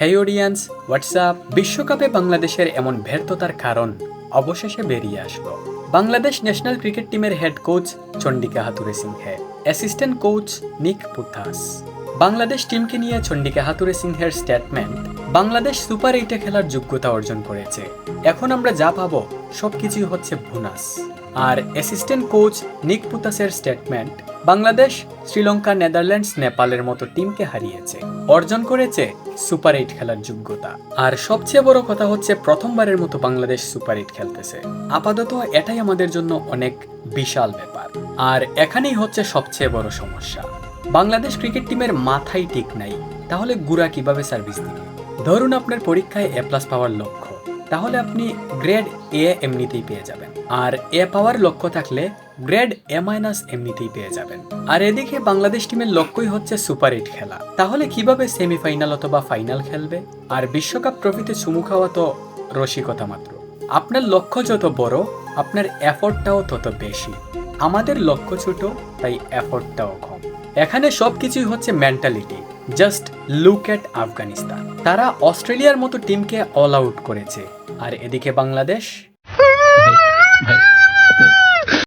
হেই audience WhatsApp বিশ্বকাপে বাংলাদেশের এমন ব্যর্থতার কারণ অবশেষে বেরিয়ে আসলো। বাংলাদেশ ন্যাশনাল ক্রিকেট টিমের head coach Chandika Hathurusingha assistant coach Nick Pothas. Bangladesh টিমকে নিয়ে চন্ডিকা হাতুরে সিংহের স্টেটমেন্ট বাংলাদেশ সুপার এইটে খেলার যোগ্যতা অর্জন করেছে। এখন আমরা যা পাবো, সবকিছুই হচ্ছে বোনাস। আর অ্যাসিস্ট্যান্ট কোচ নিক পুতাসের স্টেটমেন্ট বাংলাদেশ, শ্রীলঙ্কা, নেদারল্যান্ডস, নেপালের মতো টিমকে হারিয়েছে। অর্জন করেছে সুপার এইট খেলার যোগ্যতা। আর সবচেয়ে বড় কথা হচ্ছে প্রথমবারের মতো বাংলাদেশ সুপার এইট খেলতেছে। আপাতত এটাই আমাদের জন্য অনেক বিশাল ব্যাপার। আর এখানেই হচ্ছে সবচেয়ে বড় সমস্যা। বাংলাদেশ ক্রিকেট টিমের মাথায় ঠিক নাই। তাহলে গুড়া কীভাবে সার্ভিস দিবে? ধরুন আপনার পরীক্ষায় এ প্লাস পাওয়ার লক্ষ্য। তাহলে আপনি গ্রেড এ এমনিতেই পেয়ে যাবেন। আর এ পাওয়ার লক্ষ্য থাকলে গ্রেড এ মাইনাস এমনিতেই পেয়ে যাবেন। আর এদিকে বাংলাদেশ টিমের লক্ষ্যই হচ্ছে সুপার এইট খেলা। তাহলে কীভাবে সেমিফাইনাল অথবা ফাইনাল খেলবে? আর বিশ্বকাপ ট্রফিতে চুমু খাওয়া তো রসিকতা মাত্র। আপনার লক্ষ্য যত বড়, আপনার এফোর্টটাও তত বেশি। আমাদের লক্ষ্য ছোট, তাই এফোর্টটাও কম। এখানে সবকিছুই হচ্ছে mentality just look at Afghanistan তারা অস্ট্রেলিয়ার মতো টিমকে অল আউট করেছে। আর এদিকে বাংলাদেশ?